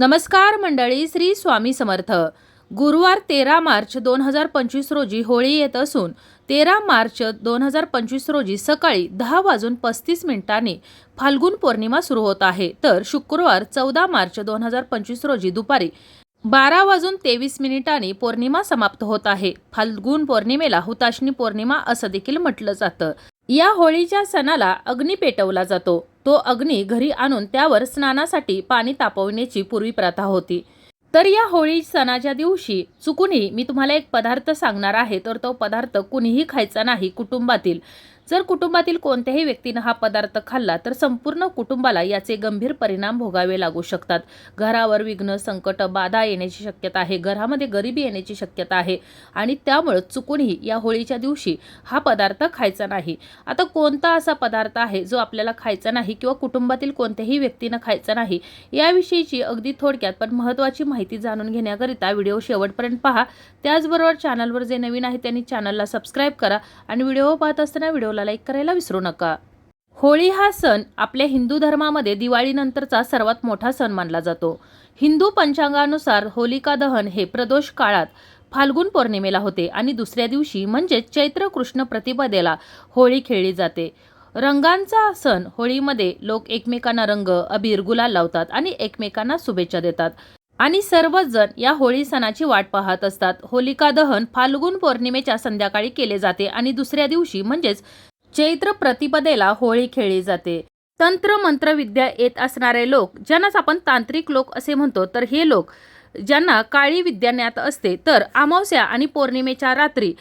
नमस्कार मंडळी श्री स्वामी समर्थ. गुरुवार तेरा मार्च दोन हजार पंचवीस रोजी होळी येत असून तेरा मार्च दोन हजार पंचवीस रोजी सकाळी दहा वाजून पस्तीस मिनिटांनी फाल्गुन पौर्णिमा सुरू होत आहे. तर शुक्रवार चौदा मार्च दोन हजार पंचवीस रोजी दुपारी बारा वाजून तेवीस मिनिटांनी पौर्णिमा समाप्त होत आहे. फाल्गुन पौर्णिमेला हुताशनी पौर्णिमा असं देखील म्हटलं जातं. या होळीच्या सणाला अग्नी पेटवला जातो. तो अग्नी घरी आणून त्यावर स्नानासाठी पाणी तापवण्याची पूर्वी प्रथा होती. तर या होळी सणाच्या दिवशी चुकूनही मी तुम्हाला एक पदार्थ सांगणार आहे तर तो पदार्थ कुणीही खायचा नाही कुटुंबातील. जर कुटुंबातील कोणत्याही व्यक्तीनं हा पदार्थ खाल्ला तर संपूर्ण कुटुंबाला याचे गंभीर परिणाम भोगावे लागू शकतात. घरावर विघ्न संकट बाधा येण्याची शक्यता आहे. घरामध्ये गरिबी येण्याची शक्यता आहे. आणि त्यामुळं चुकूनही या होळीच्या दिवशी हा पदार्थ खायचा नाही. आता कोणता असा पदार्थ आहे जो आपल्याला खायचा नाही किंवा कुटुंबातील कोणत्याही व्यक्तीनं खायचा नाही याविषयीची अगदी थोडक्यात पण महत्त्वाची माहिती जाणून घेण्याकरिता व्हिडिओ शेवटपर्यंत पहा. त्याचबरोबर चॅनलवर जे नवीन आहे त्यांनी चॅनलला सबस्क्राईब करा. आणि व्हिडिओ पाहत असताना व्हिडिओला लाईक करायला विसरू नका. होळी हा सण आपल्या हिंदू धर्मामध्ये दिवाळीनंतरचा सर्वात मोठा सण मानला जातो. हिंदू पंचांगानुसार होलिका दहन हे प्रदोष काळात फाल्गुन पौर्णिमेला होते आणि दुसऱ्या दिवशी म्हणजेच चैत्र कृष्ण प्रतिपदेला होळी खेळली जाते. रंगांचा सण होळीमध्ये लोक एकमेकांना रंग अबीर गुलाल लावतात आणि एकमेकांना शुभेच्छा देतात. आणि सर्वच जण या होळी सणाची वाट पाहत असतात. होलिका दहन फाल्गुन पौर्णिमेच्या संध्याकाळी केले जाते आणि दुसऱ्या दिवशी म्हणजेच चैत्र प्रतिपदेला होळी खेळली जाते. तंत्र मंत्र विद्या येत असणारे लोक ज्यांनाच आपण तांत्रिक लोक असे म्हणतो तर हे लोक ज्यांना काळी विद्या ज्ञात असते तर अमावस्या आणि पौर्णिमेच्या रात्री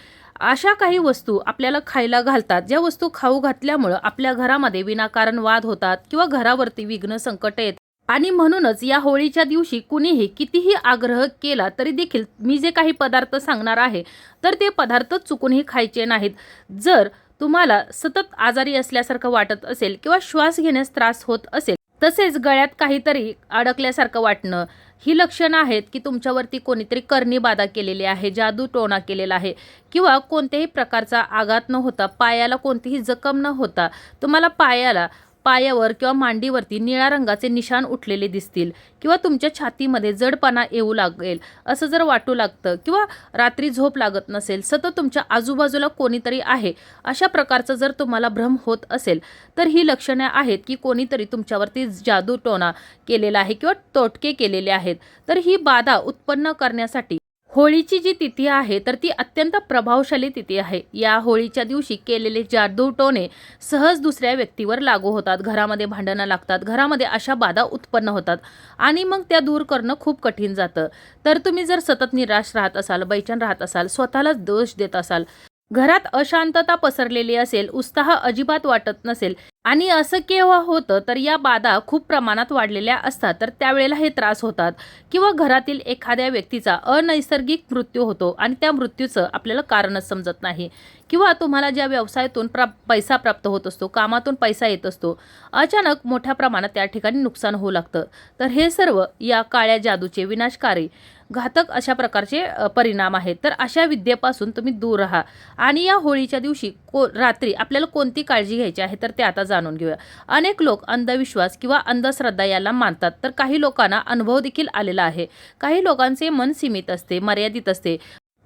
अशा काही वस्तू आपल्याला खायला घालतात. ज्या वस्तू खाऊ घातल्यामुळं आपल्या घरामध्ये विनाकारण वाद होतात किंवा घरावरती विघ्न संकट येत आणि म्हणूनच या होळीच्या दिवशी कुणीही कितीही आग्रह केला तरी देखील मी जे काही पदार्थ सांगणार आहे तर ते पदार्थ चुकूनही खायचे नाहीत. जर तुम्हाला सतत आजारी असल्यासारखं वाटत असेल किंवा श्वास घेण्यास त्रास होत असेल तसेच गळ्यात काहीतरी अडकल्यासारखं वाटणं ही लक्षणं आहेत की तुमच्यावरती कोणीतरी करणी बाधा केलेली आहे जादू टोणा केलेला आहे किंवा कोणत्याही प्रकारचा आघात न होता पायाला कोणतीही जखम न होता तुम्हाला पायाला पायावर किंवा मांडीवरती निळ्या रंगाचे निशाण उठलेले दिसतील किंवा तुमच्या छातीमध्ये जडपणा येऊ लागेल असं जर वाटू लागतं किंवा रात्री झोप लागत नसेल सतत तुमच्या आजूबाजूला कोणीतरी आहे अशा प्रकारचं जर तुम्हाला भ्रम होत असेल तर ही लक्षणे आहेत की कोणीतरी तुमच्यावरती जादू टोणा केलेला आहे किंवा तोटके केलेले आहेत. तर ही बाधा उत्पन्न करण्यासाठी होळीची जी तिथी आहे तर ती अत्यंत प्रभावशाली तिथी आहे. या होळीच्या दिवशी केलेले जादू टोणे सहज दुसऱ्या व्यक्तीवर लागू होतात. घरामध्ये भांडणं लागतात. घरामध्ये अशा बाधा उत्पन्न होतात. आणि मग त्या दूर करणं खूप कठीण जातं. तर तुम्ही जर सतत निराश राहत असाल बैचन राहत असाल स्वतःलाच दोष देत असाल घरात अशांतता पसरलेली असेल उत्साह अजिबात वाटत नसेल आणि असं केव्हा होतं तर या बाधा खूप प्रमाणात वाढलेल्या असतात. तर त्यावेळेला हे त्रास होतात किंवा घरातील एखाद्या व्यक्तीचा अनैसर्गिक मृत्यू होतो आणि त्या मृत्यूचं आपल्याला कारणच समजत नाही. किंवा तुम्हाला ज्या व्यवसायातून प्रा पैसा प्राप्त होत असतो कामातून पैसा येत असतो अचानक मोठ्या प्रमाणात त्या ठिकाणी नुकसान होऊ लागतं. तर हे सर्व या काळ्या जादूचे विनाशकारी घातक अशा प्रकारचे परिणाम आहेत. तर अशा विद्येपासून तुम्ही दूर राहा. आणि या होळीच्या दिवशी को रात्री आपल्याला कोणती काळजी घ्यायची आहे तर ते आता जाणून घेऊया. अनेक लोक अंधविश्वास किंवा अंधश्रद्धा याला मानतात. तर काही लोकांना अनुभव देखील आलेला आहे. काही लोकांचे मन सीमित असते मर्यादित असते.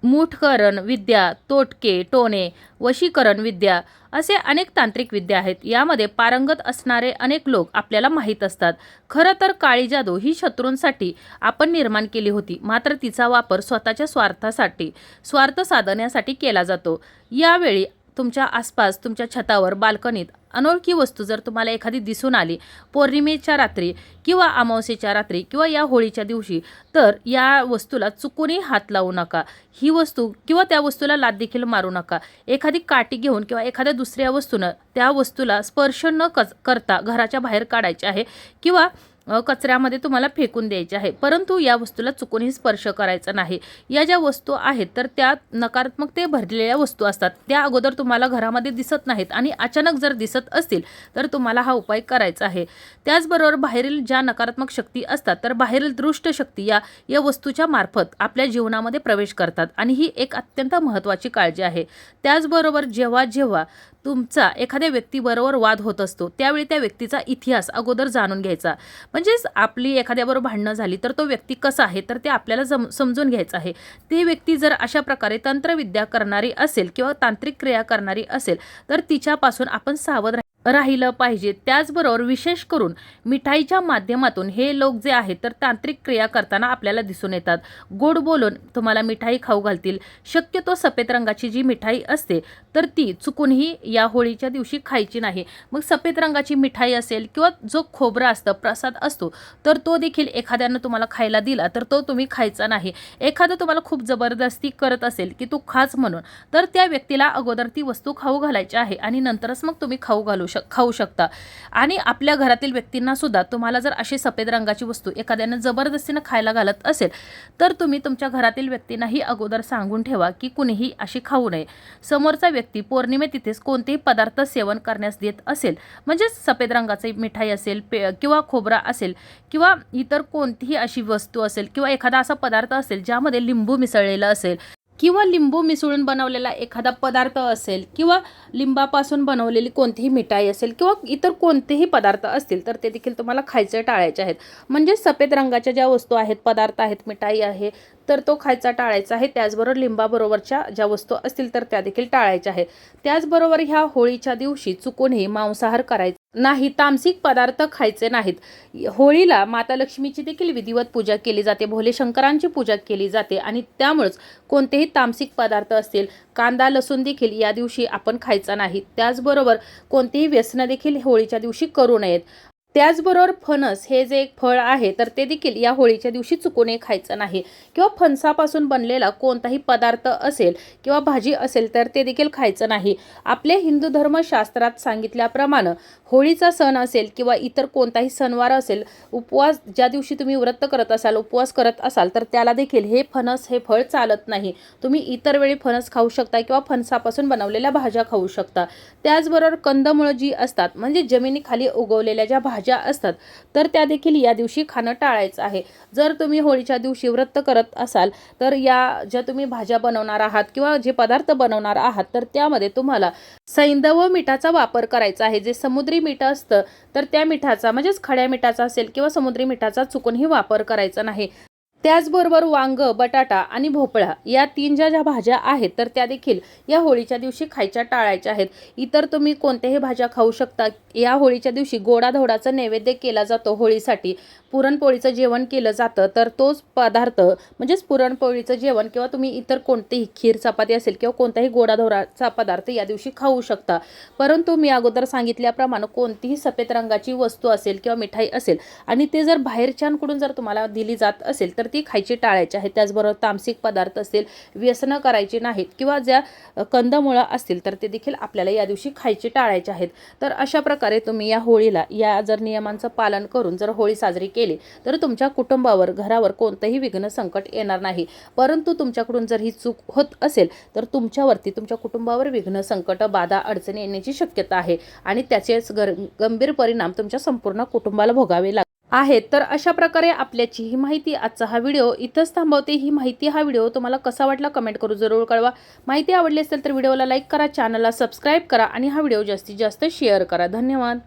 मूठकरण विद्या तोटके टोणे वशीकरण विद्या असे अनेक तांत्रिक विद्या आहेत. यामध्ये पारंगत असणारे अनेक लोक आपल्याला माहीत असतात. खरं तर काळी जादू ही शत्रूंसाठी आपण निर्माण केली होती मात्र तिचा वापर स्वतःच्या स्वार्थासाठी स्वार्थ साधण्यासाठी केला जातो. यावेळी तुमच्या आसपास तुमच्या छतावर बाल्कनीत अनोळखी वस्तू जर तुम्हाला एखादी दिसून आली पौर्णिमेच्या रात्री किंवा अमावस्येच्या रात्री किंवा या होळीच्या दिवशी तर या वस्तूला चुकूनही हात लावू नका. ही वस्तू किंवा त्या वस्तूला लाद देखील मारू नका. एखादी काठी घेऊन किंवा एखाद्या दुसऱ्या वस्तूनं त्या वस्तूला स्पर्श न कच करता घराच्या बाहेर काढायचे आहे किंवा कचऱ्यामध्ये तुम्हाला फेकून द्यायचे आहे. परंतु या वस्तूला चुकूनही स्पर्श करायचा नाही. या ज्या वस्तू आहेत तर त्या नकारात्मक ते भरलेल्या वस्तू असतात. त्या अगोदर तुम्हाला घरामध्ये दिसत नाहीत आणि अचानक जर दिसत असतील तर तुम्हाला हा उपाय करायचा आहे. त्याचबरोबर बाहेरील ज्या नकारात्मक शक्ती असतात तर बाहेरील दृष्ट शक्ती या या वस्तूच्या मार्फत आपल्या जीवनामध्ये प्रवेश करतात आणि ही एक अत्यंत महत्त्वाची काळजी आहे. त्याचबरोबर जेव्हा जेव्हा तुमचा एखाद्या व्यक्तीबरोबर वाद होत असतो त्यावेळी त्या व्यक्तीचा इतिहास अगोदर जाणून घ्यायचा. म्हणजेच आपली एखाद्याबरोबर भांडणं झाली तर तो व्यक्ती कसा आहे तर ते आपल्याला जम समजून घ्यायचं आहे. ती व्यक्ती जर अशा प्रकारे तंत्रविद्या करणारी असेल किंवा तांत्रिक क्रिया करणारी असेल तर तिच्यापासून आपण सावध राहिलं पाहिजे. त्याचबरोबर विशेष करून मिठाईच्या माध्यमातून हे लोक जे आहेत तर तांत्रिक क्रिया करताना आपल्याला दिसून येतात. गोड बोलून तुम्हाला मिठाई खाऊ घालतील. शक्यतो सफेद रंगाची जी मिठाई असते तर ती चुकूनही या होळीच्या दिवशी खायची नाही. मग सफेद रंगाची मिठाई असेल किंवा जो खोबरा असतं प्रसाद असतो तर तो देखील एखाद्यानं तुम्हाला खायला दिला तर तो तुम्ही खायचा नाही. एखादं तुम्हाला खूप जबरदस्ती करत असेल की तू खाच म्हणून तर त्या व्यक्तीला अगोदर ती वस्तू खाऊ घालायची आहे आणि नंतरच मग तुम्ही खाऊ घालू शकता. शक खाऊ शकता. आणि आपल्या घरातील व्यक्तींना सुद्धा तुम्हाला जर अशी सफेद रंगाची वस्तू एखाद्यानं जबरदस्तीनं खायला घालत असेल तर तुम्ही तुमच्या घरातील व्यक्तींनाही अगोदर सांगून ठेवा की कुणीही अशी खाऊ नये. समोरचा व्यक्ती पौर्णिमे तिथेच कोणतेही पदार्थ सेवन करण्यास देत असेल म्हणजेच सफेद रंगाची मिठाई असेल पे किंवा खोबरा असेल किंवा इतर कोणतीही अशी वस्तू असेल किंवा एखादा असा पदार्थ असेल ज्यामध्ये लिंबू मिसळलेलं असेल किंवा लिंबू मिसळून बनवलेला एखादा पदार्थ असेल किंवा लिंबापासून बनवलेली कोणतीही मिठाई असेल किंवा इतर कोणतेही पदार्थ असतील तर ते देखील तुम्हाला खायचे टाळायचे आहेत. म्हणजे सफेद रंगाच्या ज्या वस्तू आहेत पदार्थ आहेत मिठाई आहे तर तो खायचा टाळायचा आहे. त्याचबरोबर लिंबाबरोबरच्या ज्या वस्तू असतील तर त्या देखील टाळायच्या आहेत. त्याचबरोबर ह्या होळीच्या दिवशी चुकूनही मांसाहार करायचा नाही तामसिक पदार्थ खायचे नाहीत. होळीला माता लक्ष्मीची देखील विधिवत पूजा केली जाते भोले शंकरांची पूजा केली जाते आणि त्यामुळेच कोणतेही तामसिक पदार्थ असतील कांदा लसूण देखील या दिवशी आपण खायचा नाही. त्याचबरोबर कोणतीही व्यसनं देखील होळीच्या दिवशी करू नयेत. त्याचबरोबर फणस हे जे एक फळ आहे तर ते देखील या होळीच्या दिवशी चुकूने खायचं नाही. किंवा फणसापासून बनलेला कोणताही पदार्थ असेल किंवा भाजी असेल तर ते देखील खायचं नाही. आपल्या हिंदू धर्मशास्त्रात सांगितल्याप्रमाणे होळीचा सण असेल किंवा इतर कोणताही सणवार असेल उपवास ज्या दिवशी तुम्ही व्रत करत असाल उपवास करत असाल तर त्याला देखील हे फणस हे फळ चालत नाही. तुम्ही इतर वेळी फणस खाऊ शकता किंवा फणसापासून बनवलेल्या भाज्या खाऊ शकता. त्याचबरोबर कंदमुळं जी असतात म्हणजे जमिनीखाली उगवलेल्या ज्या भाज्या असतात. तर त्या देखील या दिवशी खाणं टाळायचं आहे. जर तुम्ही होळीच्या दिवशी व्रत करत असाल तर या ज्या तुम्ही भाज्या बनवणार आहात किंवा जे पदार्थ बनवणार आहात तर त्यामध्ये तुम्हाला सैंदव मिठाचा वापर करायचा आहे. जे समुद्री मीठ असतं तर त्या मिठाचा म्हणजेच खड्या मिठाचा असेल किंवा समुद्री मिठाचा चुकूनही वापर करायचा नाही. त्याचबरोबर वांग बटाटा आणि भोपळा या तीन ज्या ज्या भाज्या आहेत तर त्या देखील या होळीच्या दिवशी खायच्या टाळायच्या आहेत. इतर तुम्ही कोणत्याही भाज्या खाऊ शकता. या होळीच्या दिवशी गोडाधोडाचा नैवेद्य केला जातो होळीसाठी. पुरणपोळीचं जेवण केलं जातं तर तोच पदार्थ म्हणजेच पुरणपोळीचं जेवण किंवा तुम्ही इतर कोणतेही खीर चपाती असेल किंवा कोणताही गोडाधोराचा पदार्थ या दिवशी खाऊ शकता. परंतु मी अगोदर सांगितल्याप्रमाणे कोणतीही सफेद रंगाची वस्तू असेल किंवा मिठाई असेल आणि ते जर बाहेरच्यांकडून जर तुम्हाला दिली जात असेल तर ती खायची टाळायची आहे. त्याचबरोबर तामसिक पदार्थ असेल व्यसनं करायची नाहीत किंवा ज्या कंदमुळं असतील तर ते देखील आपल्याला या दिवशी खायची टाळायचे आहेत. तर अशा प्रकारे तुम्ही या होळीला या जर नियमांचं पालन करून जर होळी साजरी केली तर तुमच्या कुटुंबावर घरावर कोणतंही विघ्न संकट येणार नाही. परंतु तुमच्याकडून जर ही चूक होत असेल तर तुमच्यावरती तुमच्या कुटुंबावर विघ्न संकट बाधा अडचणी येण्याची शक्यता आहे आणि त्याचेच गर गंभीर परिणाम तुमच्या संपूर्ण कुटुंबाला भोगावे लाग आहेत. तर अशा प्रकारे आपल्याची ही माहिती आजचा हा व्हिडिओ इथंच थांबवते. ही माहिती हा व्हिडिओ तुम्हाला कसा वाटला कमेंट करू जरूर कळवा. माहिती आवडली असेल तर व्हिडिओला लाईक करा चॅनलला सबस्क्राईब करा आणि हा व्हिडिओ जास्तीत जास्त शेअर करा. धन्यवाद.